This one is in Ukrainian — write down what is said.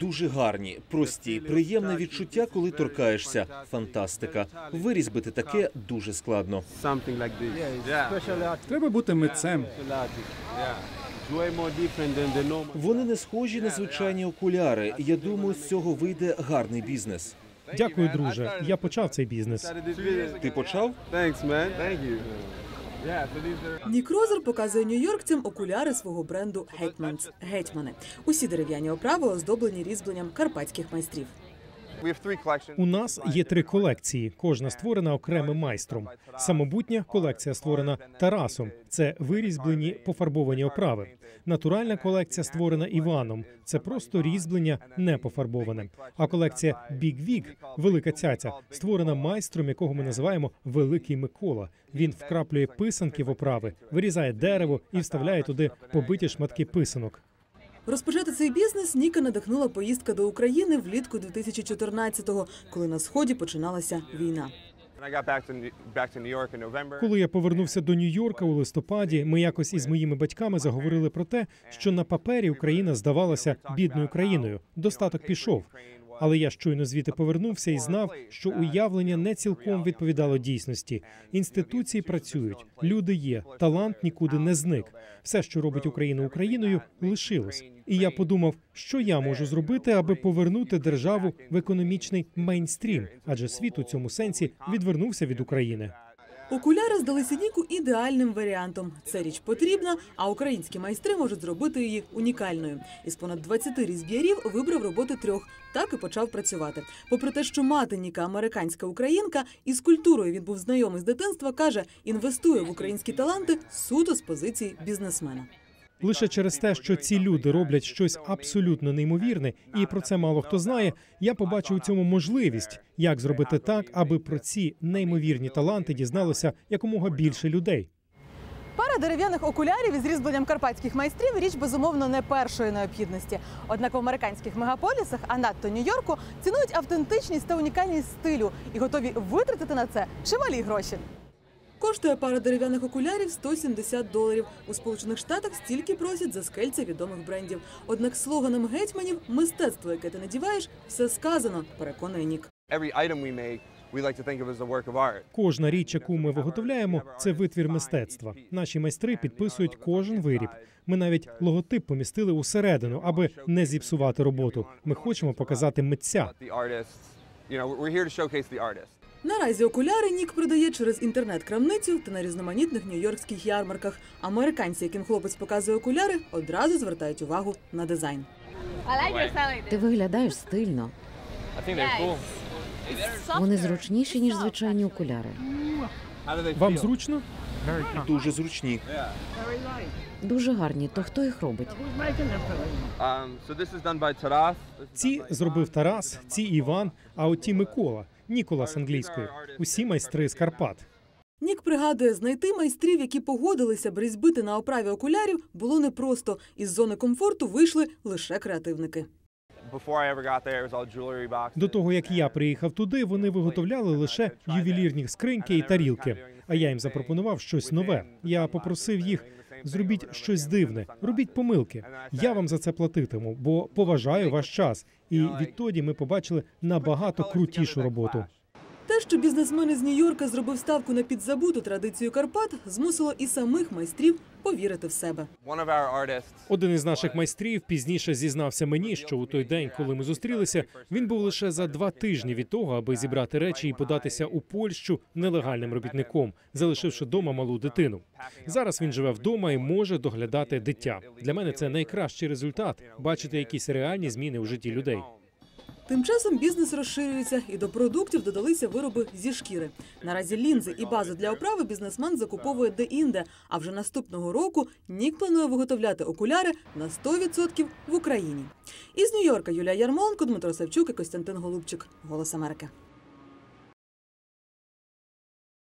Дуже гарні, прості, приємне відчуття, коли торкаєшся. Фантастика. Вирізбити таке дуже складно. Треба бути митцем. Вони не схожі на звичайні окуляри. Я думаю, з цього вийде гарний бізнес. Дякую, друже. Я почав цей бізнес. Ти почав? Нік Розер показує нью-йоркцям окуляри свого бренду Гетьманс гетьмани. Усі дерев'яні оправи оздоблені різьбленням карпатських майстрів. У нас є три колекції, кожна створена окремим майстром. Самобутня колекція створена Тарасом. Це вирізблені пофарбовані оправи. Натуральна колекція створена Іваном. Це просто різьблення не пофарбоване. А колекція Big Vig, велика цяця, створена майстром, якого ми називаємо Великий Микола. Він вкраплює писанки в оправи, вирізає дерево і вставляє туди побиті шматки писанок. Розпочати цей бізнес Ніка надихнула поїздка до України влітку 2014-го, коли на сході починалася війна. Коли я повернувся до Нью-Йорка у листопаді, ми якось із моїми батьками заговорили про те, що на папері Україна здавалася бідною країною. Достаток пішов. Але я щойно звідти повернувся і знав, що уявлення не цілком відповідало дійсності. Інституції працюють, люди є, талант нікуди не зник. Все, що робить Україну Україною, лишилось. І я подумав, що я можу зробити, аби повернути державу в економічний мейнстрім, адже світ у цьому сенсі відвернувся від України. Окуляри здалися Ніку ідеальним варіантом. Це річ потрібна, а українські майстри можуть зробити її унікальною. Із понад 20 різб'ярів вибрав роботи трьох. Так і почав працювати. Попри те, що мати Ніка американська українка, із культурою він був знайомий з дитинства, каже, інвестує в українські таланти суто з позиції бізнесмена. Лише через те, що ці люди роблять щось абсолютно неймовірне, і про це мало хто знає. Я побачив у цьому можливість, як зробити так, аби про ці неймовірні таланти дізналося якомога більше людей. Пара дерев'яних окулярів із різьбленням карпатських майстрів річ безумовно не першої необхідності. Однак в американських мегаполісах, а надто Нью-Йорку, цінують автентичність та унікальність стилю і готові витратити на це чималі гроші. Коштує пара дерев'яних окулярів 170 доларів. У Сполучених Штатах стільки просять за скельця відомих брендів. Однак слоганом гетьманів мистецтво, яке ти надіваєш, все сказано, переконує Нік. Кожна річ, яку ми виготовляємо, це витвір мистецтва. Наші майстри підписують кожен виріб. Ми навіть логотип помістили усередину, аби не зіпсувати роботу. Ми хочемо показати митця. Наразі окуляри Нік продає через інтернет-крамницю та на різноманітних нью-йоркських ярмарках. Американці, яким хлопець показує окуляри, одразу звертають увагу на дизайн. Ти виглядаєш стильно. Вони зручніші, ніж звичайні окуляри. Вам зручно? Дуже зручні. Дуже гарні. То хто їх робить? Done. Ці зробив Тарас, ці Іван, а от ті Микола, Ніколас англійською. Усі майстри з Карпат. Нік пригадує, знайти майстрів, які погодилися б різьбити на оправі окулярів, було непросто. Із зони комфорту вийшли лише креативники. До того як я приїхав туди, вони виготовляли лише ювелірні скриньки і тарілки. А я їм запропонував щось нове. Я попросив їх. Зробіть щось дивне, робіть помилки. Я вам за це платитиму, бо поважаю ваш час. І відтоді ми побачили набагато крутішу роботу. Те, що бізнесмен із Нью-Йорка зробив ставку на підзабуту традицію Карпат, змусило і самих майстрів повірити в себе. Один із наших майстрів пізніше зізнався мені, що у той день, коли ми зустрілися, він був лише за два тижні від того, аби зібрати речі і податися у Польщу нелегальним робітником, залишивши дома малу дитину. Зараз він живе вдома і може доглядати дитя. Для мене це найкращий результат бачити якісь реальні зміни у житті людей. Тим часом бізнес розширюється, і до продуктів додалися вироби зі шкіри. Наразі лінзи і базу для оправи бізнесмен закуповує де-інде. А вже наступного року Нік планує виготовляти окуляри на 100% в Україні. Із Нью-Йорка Юлія Ярмоленко, Дмитро Савчук і Костянтин Голубчик. Голос Америки.